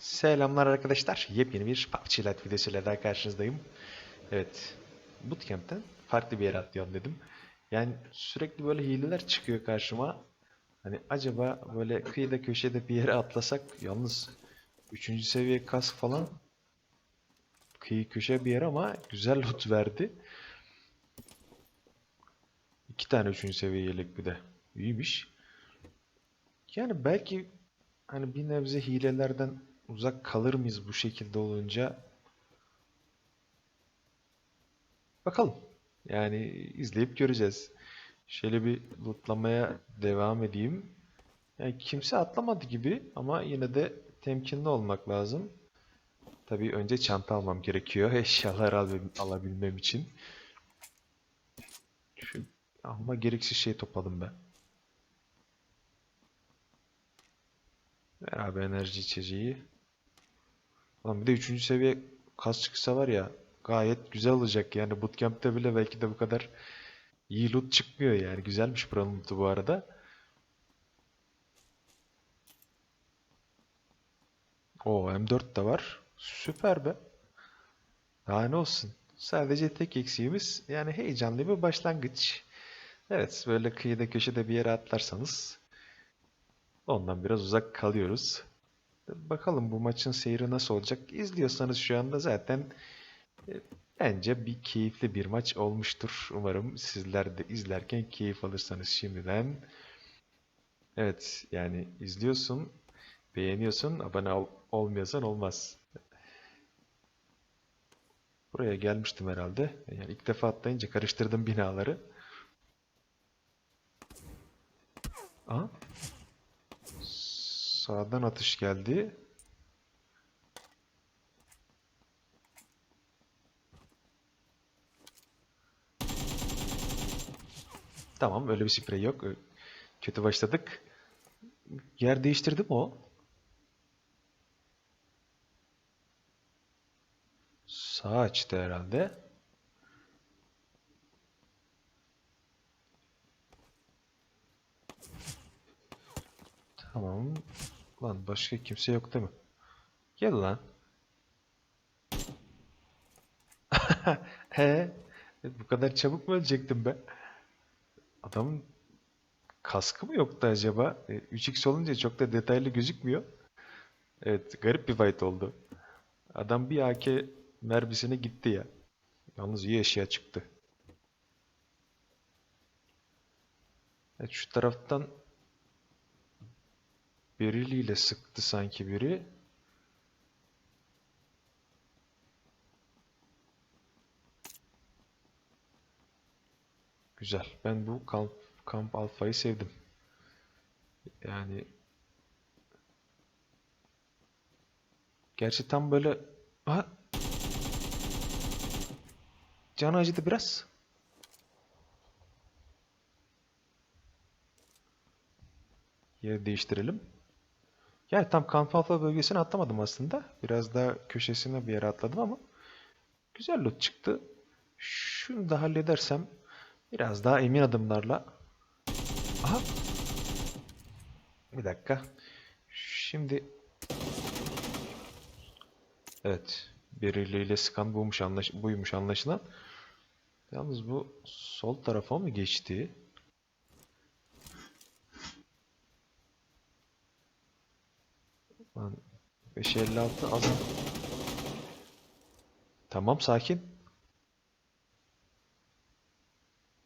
Selamlar arkadaşlar. Yepyeni bir PUBG Lite videosuyla daha karşınızdayım. Evet. Bootcamp'ten farklı bir yere atlayalım dedim. Yani sürekli böyle hileler çıkıyor karşıma. Hani acaba böyle kıyıda köşede bir yere atlasak yalnız 3. seviye kask falan kıyı köşe bir yer ama güzel loot verdi. İki tane 3. seviye yelek bir de. İyiymiş. Yani belki hani bir nebze hilelerden uzak kalır mıyız bu şekilde olunca? Bakalım. Yani izleyip göreceğiz. Şöyle bir lootlamaya devam edeyim. Yani kimse atlamadı gibi ama yine de temkinli olmak lazım. Tabii önce çanta almam gerekiyor eşyalar al alabilmem için. Şu ama gereksiz şey topladım ben. Ver abi enerji içeceği. Lan bir de 3. seviye kas çıksa var ya gayet güzel olacak yani bootcamp'te bile belki de bu kadar iyi loot çıkmıyor yani güzelmiş buranın lootu bu arada. O M4 de var. Süper be. Daha ne olsun. Sadece tek eksiğimiz yani heyecanlı bir başlangıç. Evet böyle kıyıda köşede bir yere atlarsanız ondan biraz uzak kalıyoruz. Bakalım bu maçın seyri nasıl olacak? İzliyorsanız şu anda zaten e, bence bir keyifli bir maç olmuştur. Umarım sizler de izlerken keyif alırsanız şimdiden. Evet yani izliyorsun, beğeniyorsun, abone ol- olmuyorsan olmaz. Buraya gelmiştim herhalde. Yani ilk defa atlayınca karıştırdım binaları. Aha. Sağdan atış geldi. Tamam öyle bir sprey yok. Kötü başladık. Yer değiştirdi mi o? Sağ açtı herhalde. Tamam. Lan başka kimse yok değil mi? Gel lan. He, bu kadar çabuk mu ölecektim be? Adamın kaskı mı yoktu acaba? E, 3x olunca çok da detaylı gözükmüyor. Evet, garip bir fight oldu. Adam bir AK mermisine gitti ya. Yalnız iyi eşya çıktı. Evet, şu taraftan Beriliyle sıktı sanki biri. Güzel. Ben bu kamp, kamp alfayı sevdim. Yani gerçi tam böyle Aha! Canı acıdı biraz. Yer değiştirelim. Yani tam kamp alfa bölgesine atlamadım aslında. Biraz daha köşesine bir yere atladım ama güzel loot çıktı. Şunu da halledersem biraz daha emin adımlarla Aha. Bir dakika. Şimdi Evet. Birileriyle sıkan buymuş, anlaş buymuş anlaşılan. Yalnız bu sol tarafa mı geçti? Lan 556 az. Tamam sakin.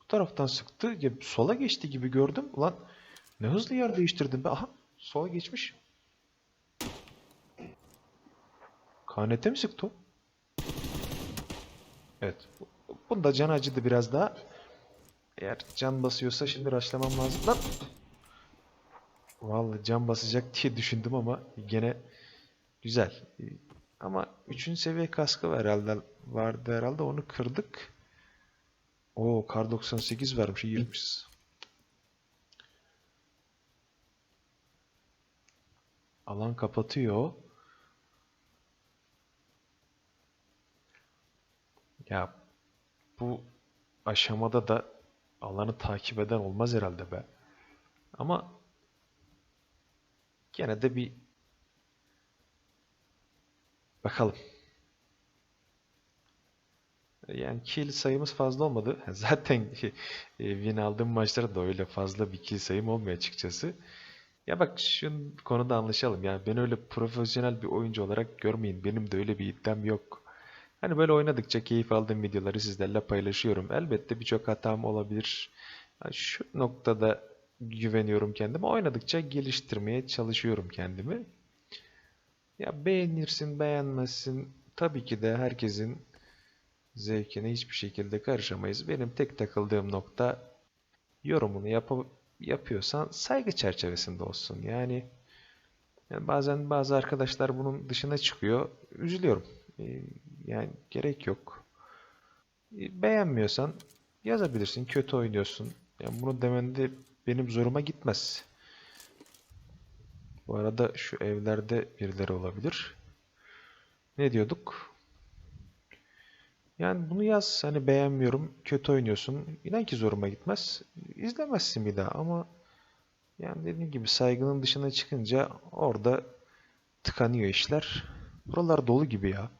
Bu taraftan sıktı. Ya, sola geçti gibi gördüm. Ulan ne hızlı yer değiştirdim be. Aha sola geçmiş. KNT mi sıktı o? Evet. bu- Bunda can acıdı biraz daha. Eğer can basıyorsa şimdi raşlamam lazım. Lan! Vallahi can basacak diye düşündüm ama gene güzel. Ama 3. seviye kaskı var herhalde vardı herhalde onu kırdık. O kar 98 vermiş yırtmışız. Alan kapatıyor. Ya bu aşamada da alanı takip eden olmaz herhalde be. Ama gene de bir Bakalım. Yani kill sayımız fazla olmadı. Zaten e, win aldığım maçlarda da öyle fazla bir kill sayım olmuyor açıkçası. Ya bak şu konuda anlaşalım. Yani ben öyle profesyonel bir oyuncu olarak görmeyin. Benim de öyle bir iddiam yok. Hani böyle oynadıkça keyif aldığım videoları sizlerle paylaşıyorum. Elbette birçok hatam olabilir. Yani şu noktada güveniyorum kendime. Oynadıkça geliştirmeye çalışıyorum kendimi. Ya beğenirsin, beğenmezsin. Tabii ki de herkesin zevkine hiçbir şekilde karışamayız. Benim tek takıldığım nokta yorumunu yap yapıyorsan saygı çerçevesinde olsun. Yani, yani bazen bazı arkadaşlar bunun dışına çıkıyor. Üzülüyorum. Ee, Yani gerek yok. Ee, Beğenmiyorsan yazabilirsin. Kötü oynuyorsun. Yani bunu demen de benim zoruma gitmez. Bu arada şu evlerde birileri olabilir. Ne diyorduk? Yani bunu yaz. Hani beğenmiyorum, kötü oynuyorsun. İnan ki zoruma gitmez. İzlemezsin bir daha ama yani dediğim gibi saygının dışına çıkınca orada tıkanıyor işler. Buralar dolu gibi ya.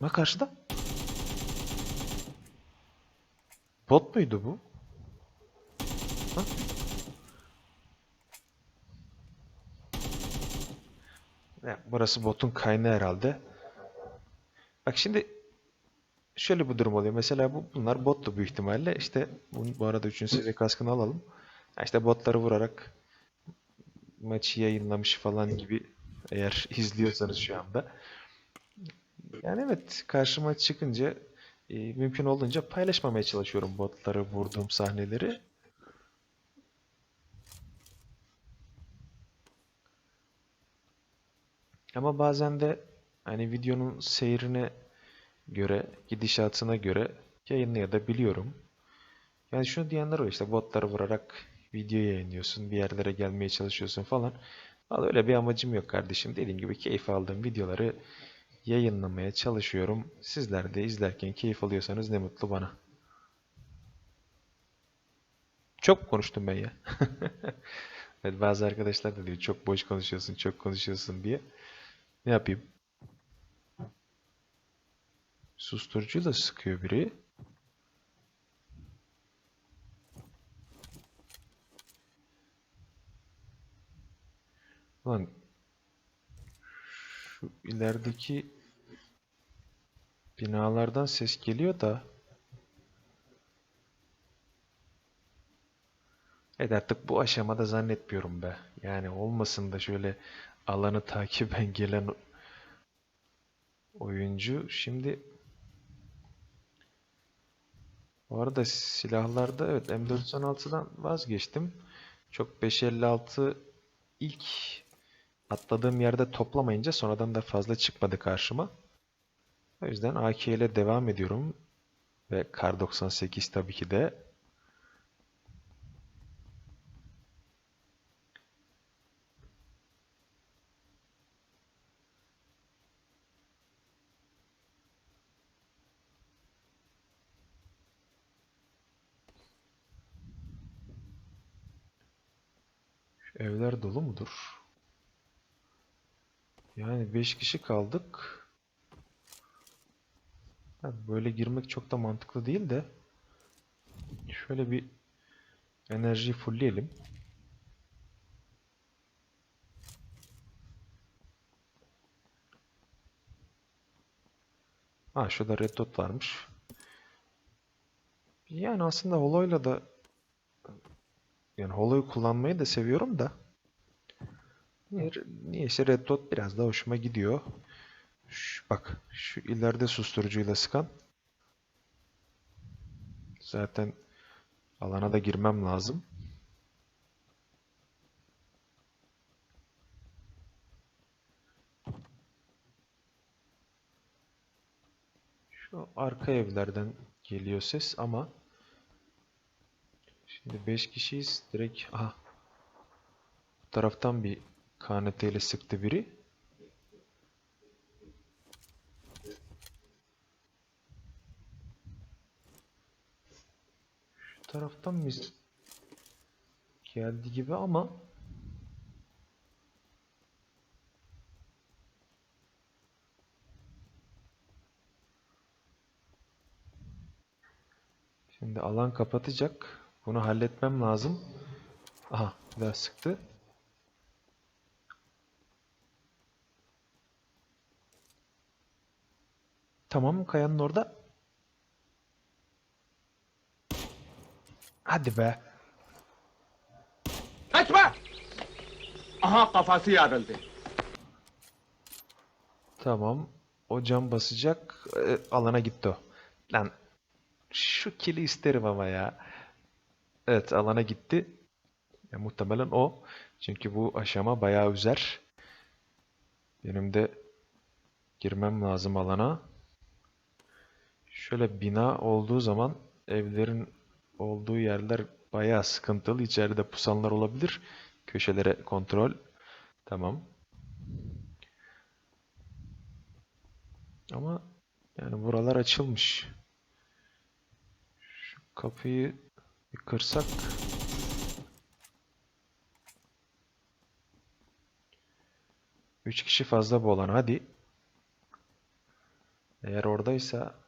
Bak karşıda. Bot muydu bu? Ha? Ya, burası botun kaynağı herhalde. Bak şimdi şöyle bir durum oluyor. Mesela bu, bunlar bottu büyük ihtimalle. İşte bu, bu arada 3. seviye kaskını alalım. Ya işte botları vurarak maçı yayınlamış falan gibi eğer izliyorsanız şu anda. Yani evet karşıma çıkınca e, mümkün olduğunca paylaşmamaya çalışıyorum botları vurduğum sahneleri. Ama bazen de hani videonun seyrine göre, gidişatına göre yayınlayabiliyorum. Yani şunu diyenler var işte botları vurarak video yayınlıyorsun, bir yerlere gelmeye çalışıyorsun falan. Vallahi öyle bir amacım yok kardeşim. Dediğim gibi keyif aldığım videoları yayınlamaya çalışıyorum. Sizler de izlerken keyif alıyorsanız ne mutlu bana. Çok konuştum ben ya? Evet, bazı arkadaşlar da diyor çok boş konuşuyorsun, çok konuşuyorsun diye. Ne yapayım? Susturucuyla sıkıyor biri. Ulan şu ilerideki binalardan ses geliyor da Evet artık bu aşamada zannetmiyorum be. Yani olmasın da şöyle alanı takiben gelen oyuncu. Şimdi bu arada silahlarda evet M416'dan vazgeçtim. Çok 556 ilk atladığım yerde toplamayınca sonradan da fazla çıkmadı karşıma. O yüzden AK ile devam ediyorum. Ve Kar 98 tabii ki de. Evler dolu mudur? Yani 5 kişi kaldık. Böyle girmek çok da mantıklı değil de şöyle bir enerjiyi fullleyelim. Ha şurada red dot varmış. Yani aslında holo'yla da yani holo'yu kullanmayı da seviyorum da niye, niyeyse red dot biraz daha hoşuma gidiyor. Şu, bak şu ileride susturucuyla sıkan zaten alana da girmem lazım. Şu arka evlerden geliyor ses ama şimdi 5 kişiyiz. Direkt aha bu taraftan bir KNT ile sıktı biri. taraftan biz geldi gibi ama Şimdi alan kapatacak. Bunu halletmem lazım. Aha bir daha sıktı. Tamam kayanın orada. Hadi be. Kaçma! Aha kafası yarıldı. Tamam. O cam basacak. Ee, alana gitti o. Lan şu kili isterim ama ya. Evet alana gitti. Ya, muhtemelen o. Çünkü bu aşama bayağı üzer. Benim de girmem lazım alana. Şöyle bina olduğu zaman evlerin olduğu yerler bayağı sıkıntılı. İçeride pusanlar olabilir. Köşelere kontrol. Tamam. Ama yani buralar açılmış. Şu kapıyı bir kırsak. Üç kişi fazla bu olan. Hadi. Eğer oradaysa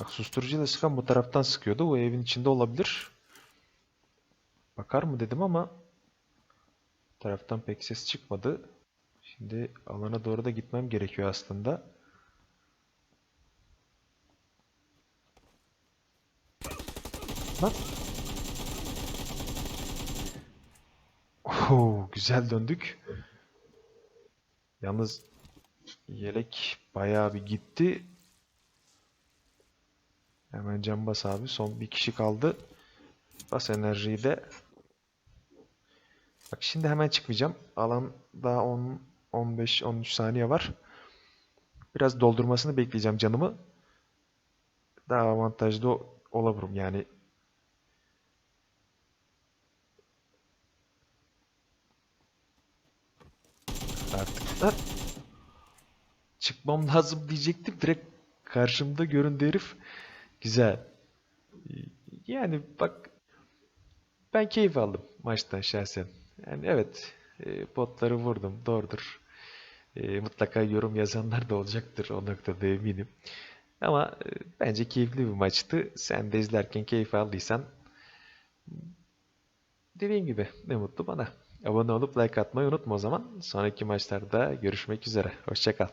Bak susturucuyla sıkan bu taraftan sıkıyordu. O evin içinde olabilir. Bakar mı dedim ama bu taraftan pek ses çıkmadı. Şimdi alana doğru da gitmem gerekiyor aslında. Lan. Oo, güzel döndük. Yalnız yelek bayağı bir gitti. Hemen cam bas abi. Son bir kişi kaldı. Bas enerjiyi de. Bak şimdi hemen çıkmayacağım. Alan daha 10, 15, 13 saniye var. Biraz doldurmasını bekleyeceğim canımı. Daha avantajlı olabilirim yani. Artık Lan! çıkmam lazım diyecektim. Direkt karşımda göründü herif. Güzel. Yani bak ben keyif aldım maçtan şahsen. Yani evet e, botları vurdum doğrudur. E, mutlaka yorum yazanlar da olacaktır o noktada eminim. Ama e, bence keyifli bir maçtı. Sen de izlerken keyif aldıysan dediğim gibi ne mutlu bana. Abone olup like atmayı unutma o zaman. Sonraki maçlarda görüşmek üzere. Hoşça kal.